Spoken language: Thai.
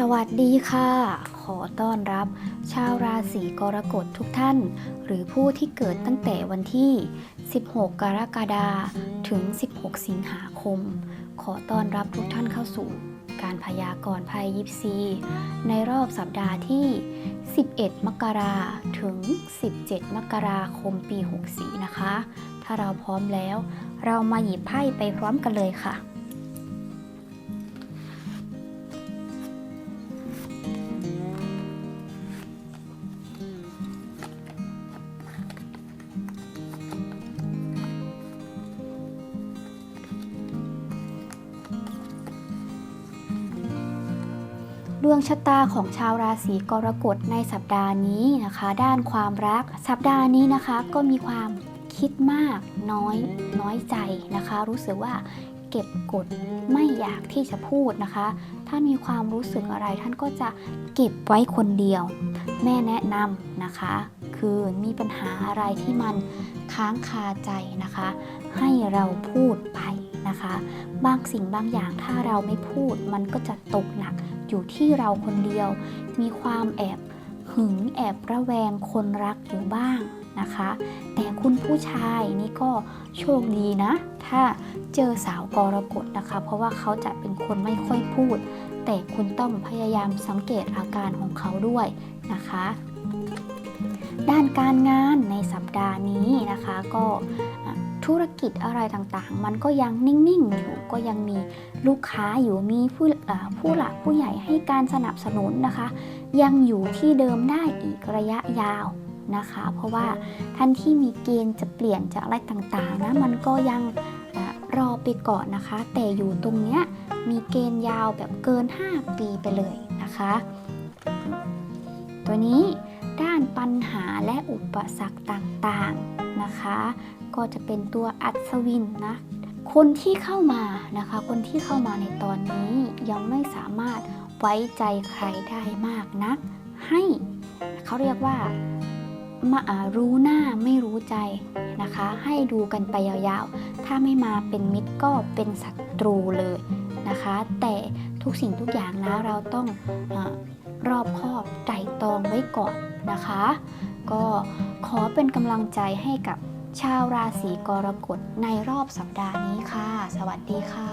สวัสดีค่ะ ขอต้อนรับ ชาวราศีกรกฎทุกท่าน หรือผู้ที่เกิดตั้งแต่วันที่ 16 กรกฎาคมถึง 16 สิงหาคม ขอต้อนรับทุกท่านเข้าสู่ การพยากรณ์ภัยยิปซี ในรอบสัปดาห์ที่ 11 มกราถึง 17 มกราคมปี 64 นะคะ ถ้าเราพร้อมแล้ว เรามาหยิบไพ่ไปพร้อมกันเลยค่ะ ดวงชะตาของชาวราศีกรกฎในสัปดาห์นี้นะคะ ด้านความรัก สัปดาห์นี้นะคะก็มีความคิดมากน้อยน้อยใจนะคะ รู้สึกว่าเก็บกดไม่อยากที่จะพูดนะคะถ้านมีความรู้สึกอะไรท่านก็จะเก็บไว้คนเดียว แม่แนะนำนะคะ คือมีปัญหาอะไรที่มันค้างคาใจนะคะ ให้เราพูดไป นะคะ บางสิ่งบางอย่างถ้าเราไม่พูด มันก็จะตกหนักอยู่ที่เราคนเดียว มีความแอบหึงแอบระแวงคนรักอยู่บ้างนะคะ แต่คุณผู้ชายนี่ก็โชคดีนะ ถ้าเจอสาวกรกฎนะคะ เพราะว่าเขาจะเป็นคนไม่ค่อยพูด แต่คุณต้องพยายามสังเกตอาการของเขาด้วยนะคะ ด้านการงานในสัปดาห์นี้นะคะก็ ธุรกิจอะไรต่างๆ มันก็ยังนิ่งๆอยู่ก็ยังมีลูกค้าอยู่มีผู้ผู้หลักผู้ใหญ่ให้การสนับสนุนนะคะ ยังอยู่ที่เดิมได้อีกระยะยาวนะคะ เพราะว่าท่านที่มีเกณฑ์จะเปลี่ยนจะอะไรต่างๆนะมันก็ยังอรอไปก่อนนะคะ แต่อยู่ตรงเนี้ยมีเกณฑ์ยาวแบบเกิน 5 ปีไปเลยนะคะ ตัวนี้ด้านปัญหาและอุปสรรคต่างๆ นะคะ ก็จะเป็นตัวอัศวินนะ คนที่เข้ามานะคะ คนที่เข้ามาในตอนนี้ยังไม่สามารถไว้ใจใครได้มากนัก ให้เขาเรียกว่ามาอารู้หน้าไม่รู้ใจนะคะ ให้ดูกันไปยาวๆ ถ้าไม่มาเป็นมิตรก็เป็นศัตรูเลยนะคะ แต่ทุกสิ่งทุกอย่างนะเราต้องอรอบคอบไตร่ตรองไว้ก่อนนะคะ ก็ขอเป็นกำลังใจให้กับชาวราศีกรกฎในรอบสัปดาห์นี้ค่ะ สวัสดีค่ะ